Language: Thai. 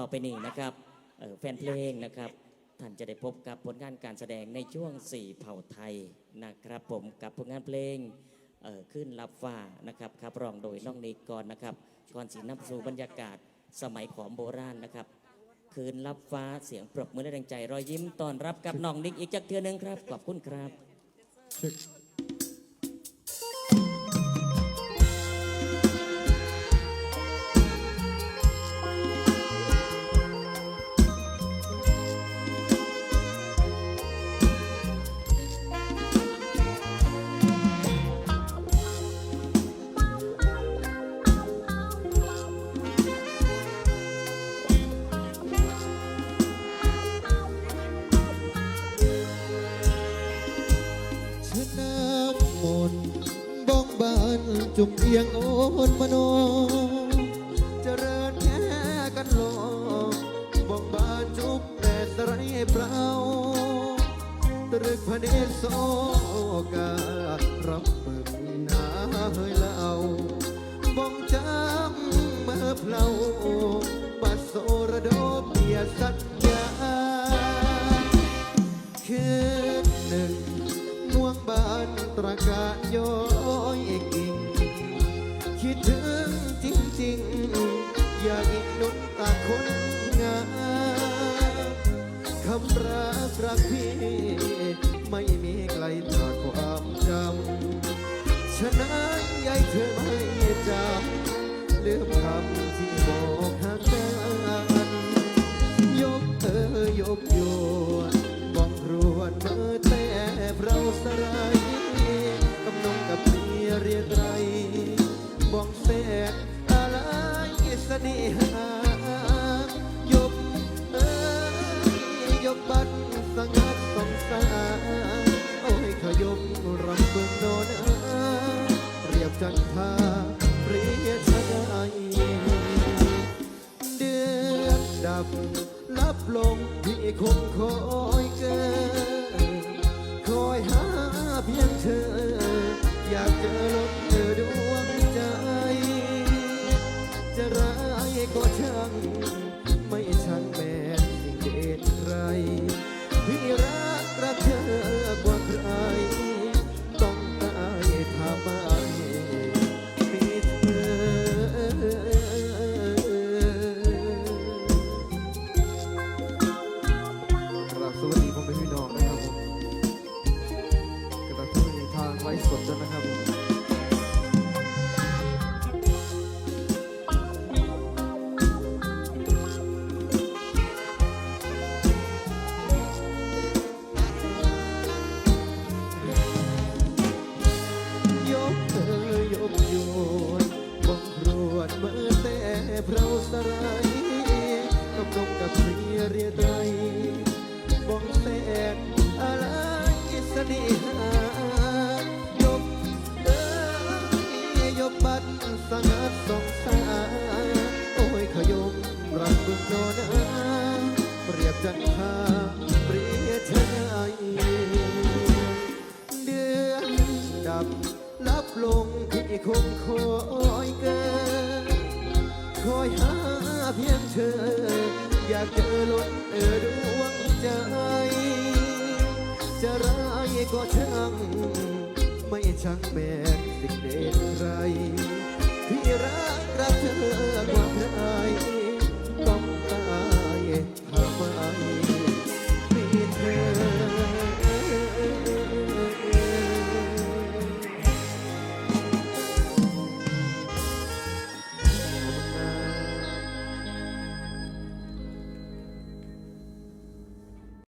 ต่อไปนี้นะครับแฟนเพลงนะครับท่านจะได้พบกับผลงานการแสดงในช่วงสี่เผ่าไทยนะครับผมกับผลงานเพลงขึ้นรับฟ้านะครับครับร้องโดยน้องนิกกอนนะครับก่อนสีนับสู่บรรยากาศสมัยของโบราณนะครับ คืนรับฟ้าเสียงปรบมือและแรงใจ รอยยิ้มต้อนรับกับน้องนิกอีกจักเทือนึงครับ ขอบคุณครับ จุกเอียงโอนมโนเจริญแค่กันโลบ้องบานจุกแต่สไรเปล่าตรึกพระเนตรโซการับเบิกนาเฮยเล่าบ้องจำเมื่อเพลาบัดโซระดเบียสัญญาคืนหนึ่งม่วงบานตระการย้อยากอีกนุนตาคนงามคำรักรักพี่ ไม่มีไกลจากความจำฉะนั้นยายเธอไม่จำลืมคำที่บอกหากกันยกเธอยกโย จันทาเปรียชะไดเดือนดับลับลงพี่คงคอยเกินคอยหาเพียงเธอ อยากเจอลม ด้วยนะครับผมยกเธอยกโยนบังรวดเมื่อแต่เพราสรายกำนงกับเรียเรียไรบ้องแสกอะไรเสน่หา โนนาเปรียบจันทาเปรียบชะไยเดือนดับลับลงที่คงคอยเกินคอยหาเพียงเธอ อยากเจอล้นเออดวงใจ จะร้ายก็ช่างไม่ช่างแม้สิ่งเด่นไร